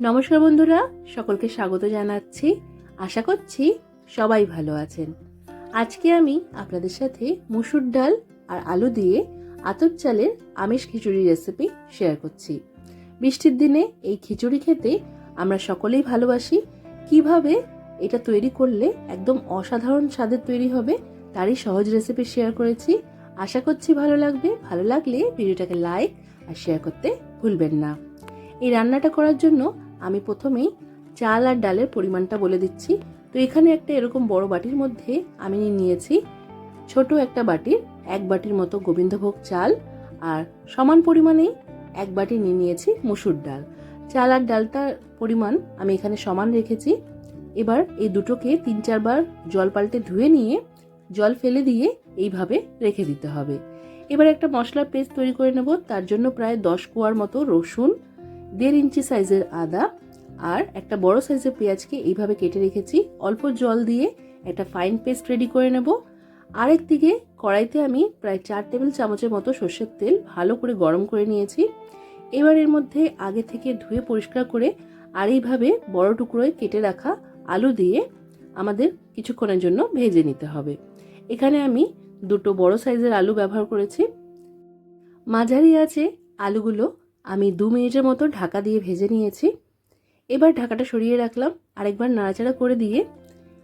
নমস্কার বন্ধুরা, সকলকে স্বাগত জানাচ্ছি। আশা করছি সবাই ভালো আছেন। আজকে আমি আপনাদের সাথে মুসুর ডাল আর আলু দিয়ে আতপ চালের আমিষ খিচুড়ি রেসিপি শেয়ার করছি। বৃষ্টির দিনে এই খিচুড়ি খেতে আমরা সকলেই ভালোবাসি। কীভাবে এটা তৈরি করলে একদম অসাধারণ স্বাদের তৈরি হবে, তারই সহজ রেসিপি শেয়ার করেছি। আশা করছি ভালো লাগবে। ভালো লাগলে ভিডিওটাকে লাইক আর শেয়ার করতে ভুলবেন না। এই রান্নাটা করার জন্য আমি প্রথমেই চাল আর ডালের পরিমাণটা বলে দিচ্ছি। তো এখানে একটা এরকম বড় বাটির মধ্যে আমি নিয়েছি ছোট একটা বাটির, এক বাটির মতো গোবিন্দভোগ চাল আর সমান পরিমাণে এক বাটি নিয়ে নিয়েছি মুসুর ডাল। চাল আর ডালটার পরিমাণ আমি এখানে সমান রেখেছি। এবার এই দুটোকে তিন চারবার জল পাল্টে ধুয়ে নিয়ে জল ফেলে দিয়ে এইভাবে রেখে দিতে হবে। এবার একটা মশলার পেস্ট তৈরি করে নেব, তার জন্য প্রায় দশ কোয়ার মতো রসুন দেড় ইঞ্চি সাইজের আদা আর একটা বড় সাইজের পেঁয়াজকে এইভাবে কেটে রেখেছি। অল্প জল দিয়ে একটা ফাইন পেস্ট রেডি করে নেব। আরেক দিকে কড়াইতে আমি প্রায় চার টেবিল চামচের মতো সর্ষের তেল ভালো করে গরম করে নিয়েছি। এবার এর মধ্যে আগে থেকে ধুয়ে পরিষ্কার করে আর এইভাবে বড় টুকরোয় কেটে রাখা আলু দিয়ে আমাদের কিছুক্ষণের জন্য ভেজে নিতে হবে। এখানে আমি দুটো বড় সাইজের আলু ব্যবহার করেছি। মাঝারি আছে আলুগুলো আমি দু মিনিটের মতো ঢাকা দিয়ে ভেজে নিয়েছি। এবার ঢাকাটা সরিয়ে রাখলাম। আরেকবার নাড়াচাড়া করে দিয়ে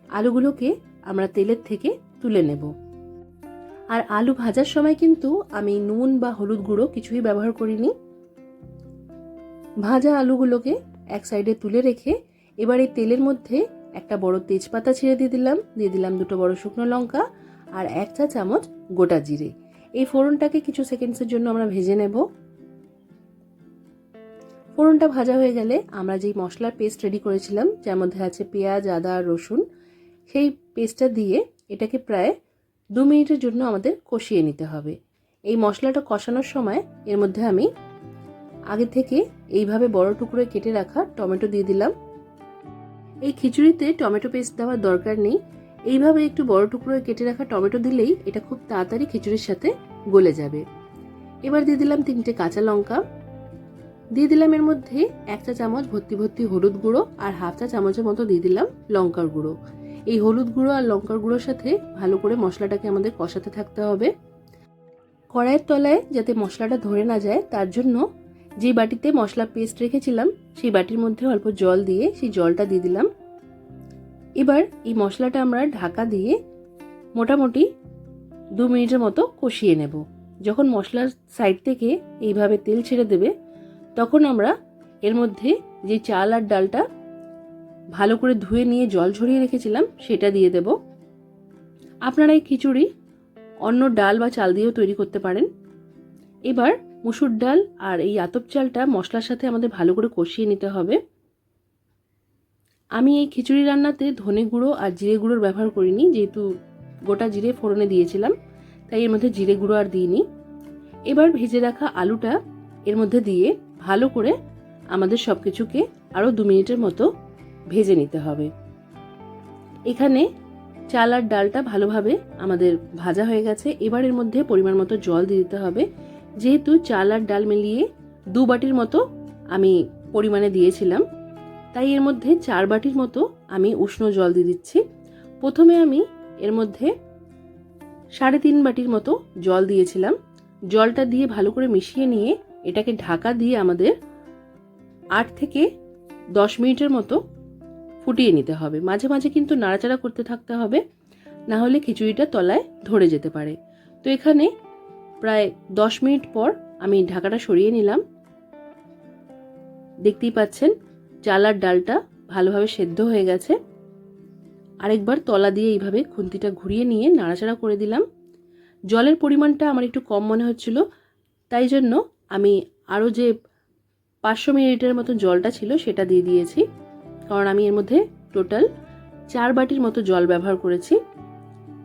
আলুগুলোকে আমরা তেলের থেকে তুলে নেব। আর আলু ভাজার সময় কিন্তু আমি নুন বা হলুদ গুঁড়ো কিছুই ব্যবহার করিনি। ভাজা আলুগুলোকে এক সাইডে তুলে রেখে এবার এই তেলের মধ্যে একটা বড় তেজপাতা ছেড়ে দিয়ে দিলাম। দিয়ে দিলাম দুটো বড় শুকনো লঙ্কা আর এক চা চামচ গোটা জিরে। এই ফোড়নটাকে কিছু সেকেন্ডসের জন্য আমরা ভেজে নেব। ফোড়নটা ভাজা হয়ে গেলে আমরা যেই মশলার পেস্ট রেডি করেছিলাম, যার মধ্যে আছে পেঁয়াজ, আদা, রসুন, সেই পেস্টটা দিয়ে এটাকে প্রায় দু মিনিটের জন্য আমাদের কষিয়ে নিতে হবে। এই মশলাটা কষানোর সময় এর মধ্যে আমি আগে থেকে এইভাবে বড় টুকরোয় কেটে রাখা টমেটো দিয়ে দিলাম। এই খিচুড়িতে টমেটো পেস্ট দেওয়ার দরকার নেই। এইভাবে একটু বড় টুকরোয় কেটে রাখা টমেটো দিলেই এটা খুব তাড়াতাড়ি খিচুড়ির সাথে গলে যাবে। এবার দিয়ে দিলাম তিনটে কাঁচা লঙ্কা। দিয়ে দিলাম এর মধ্যে এক চা চামচ ভর্তি ভর্তি হলুদ গুঁড়ো আর হাফ চা চামচের মতো দিয়ে দিলাম লঙ্কার গুঁড়ো। এই হলুদ গুঁড়ো আর লঙ্কার গুঁড়োর সাথে ভালো করে মশলাটাকে আমাদের কষাতে থাকতে হবে। কড়াইয়ের তলায় যাতে মশলাটা ধরে না যায়, তার জন্য যে বাটিতে মশলা পেস্ট রেখেছিলাম, সেই বাটির মধ্যে অল্প জল দিয়ে সেই জলটা দিয়ে দিলাম। এবার এই মশলাটা আমরা ঢাকা দিয়ে মোটামুটি দু মিনিটের মতো কষিয়ে নেব। যখন মশলার সাইড থেকে এইভাবে তেল ছেড়ে দেবে তখন আমরা এর মধ্যে যে চাল আর ডালটা ভালো করে ধুয়ে নিয়ে জল ঝরিয়ে রেখেছিলাম, সেটা দিয়ে দেব। আপনারা এই খিচুড়ি অন্য ডাল বা চাল দিয়েও তৈরি করতে পারেন। এবার মুসুর ডাল আর এই আতপ চালটা মশলার সাথে আমাদের ভালো করে কষিয়ে নিতে হবে। আমি এই খিচুড়ি রান্নাতে ধনে গুঁড়ো আর জিরে গুঁড়োর ব্যবহার করিনি, যেহেতু গোটা জিরে ফোড়নে দিয়েছিলাম, তাই এর মধ্যে জিরে গুঁড়ো আর দিইনি। এবার ভেজে রাখা আলুটা এর মধ্যে দিয়ে ভালো করে আমাদের সব কিছুকে আরও দু মিনিটের মতো ভেজে নিতে হবে। এখানে চাল আর ডালটা ভালোভাবে আমাদের ভাজা হয়ে গেছে। এবার এর মধ্যে পরিমাণ মতো জল দিয়ে দিতে হবে। যেহেতু চাল আর ডাল মিলিয়ে দু বাটির মতো আমি পরিমাণে দিয়েছিলাম, তাই এর মধ্যে চার বাটির মতো আমি উষ্ণ জল দিয়ে দিচ্ছি। প্রথমে আমি এর মধ্যে সাড়ে তিন বাটির মতো জল দিয়েছিলাম। জলটা দিয়ে ভালো করে মিশিয়ে নিয়ে এটাকে ঢাকা দিয়ে আমাদের আট থেকে দশ মিনিটের মতো ফুটিয়ে নিতে হবে। মাঝে মাঝে কিন্তু নাড়াচাড়া করতে থাকতে হবে, না হলে খিচুড়িটা তলায় ধরে যেতে পারে। তো এখানে প্রায় দশ মিনিট পর আমি ঢাকাটা সরিয়ে নিলাম। দেখতেই পাচ্ছেন চালার ডালটা ভালোভাবে সেদ্ধ হয়ে গেছে। আরেকবার তলা দিয়ে এইভাবে খুন্তিটা ঘুরিয়ে নিয়ে নাড়াচাড়া করে দিলাম। জলের পরিমাণটা আমার একটু কম মনে হচ্ছিল, তাই জন্য আমি আরও যে পাঁচশো মিনিটের মতো জলটা ছিল সেটা দিয়ে দিয়েছি। কারণ আমি এর মধ্যে টোটাল চার বাটির মতো জল ব্যবহার করেছি।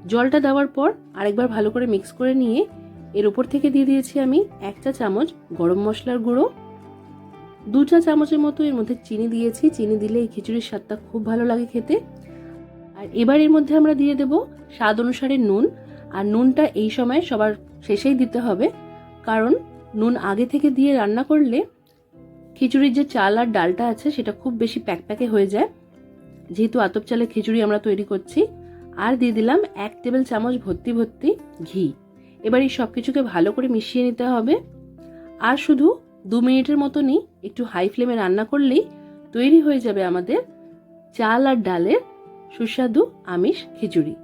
জলটা দেওয়ার পর আরেকবার ভালো করে মিক্স করে নিয়ে এর উপর থেকে দিয়ে দিয়েছি আমি এক চা চামচ গরম মশলার গুঁড়ো, দু চা চামচের মতো এর মধ্যে চিনি দিয়েছি। চিনি দিলে এই খিচুড়ির স্বাদটা খুব ভালো লাগে খেতে। আর এবার এর মধ্যে আমরা দিয়ে দেব স্বাদ অনুসারে নুন। আর নুনটা এই সময় সবার শেষেই দিতে হবে। কারণ নুন আগে থেকে দিয়ে রান্না করলে খিচুড়ির যে চাল আর ডালটা আছে, সেটা খুব বেশি প্যাকপ্যাকে হয়ে যায়। যেহেতু আতপ চালের খিচুড়ি আমরা তৈরি করছি, আর দিয়ে দিলাম এক টেবিল চামচ ভর্তি ভর্তি ঘি। এবার এই সব কিছুকে ভালো করে মিশিয়ে নিতে হবে। আর শুধু দু মিনিটের মতনই একটু হাই ফ্লেমে রান্না করলেই তৈরি হয়ে যাবে আমাদের চাল আর ডালের সুস্বাদু আমিষ খিচুড়ি।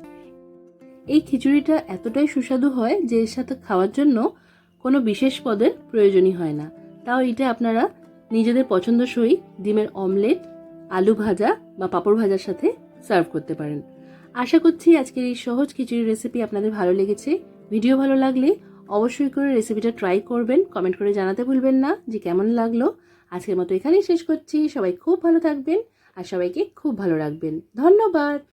এই খিচুড়িটা এতটাই সুস্বাদু হয় যে এর সাথে খাওয়ার জন্য কোনো বিশেষ পদের প্রয়োজনই হয় না। তাও এটা আপনারা নিজেদের পছন্দসই ডিমের অমলেট, আলু ভাজা বা পাঁপড় ভাজার সাথে সার্ভ করতে পারেন। আশা করছি আজকের এই সহজ খিচুড়ির রেসিপি আপনাদের ভালো লেগেছে। ভিডিও ভালো লাগলে অবশ্যই করে রেসিপিটা ট্রাই করবেন কমেন্ট করে জানাতে ভুলবেন না যে কেমন লাগল। আজকের মতো এখানেই শেষ করছি। সবাই খুব ভালো থাকবেন আর সবাইকে খুব ভালো রাখবেন। ধন্যবাদ!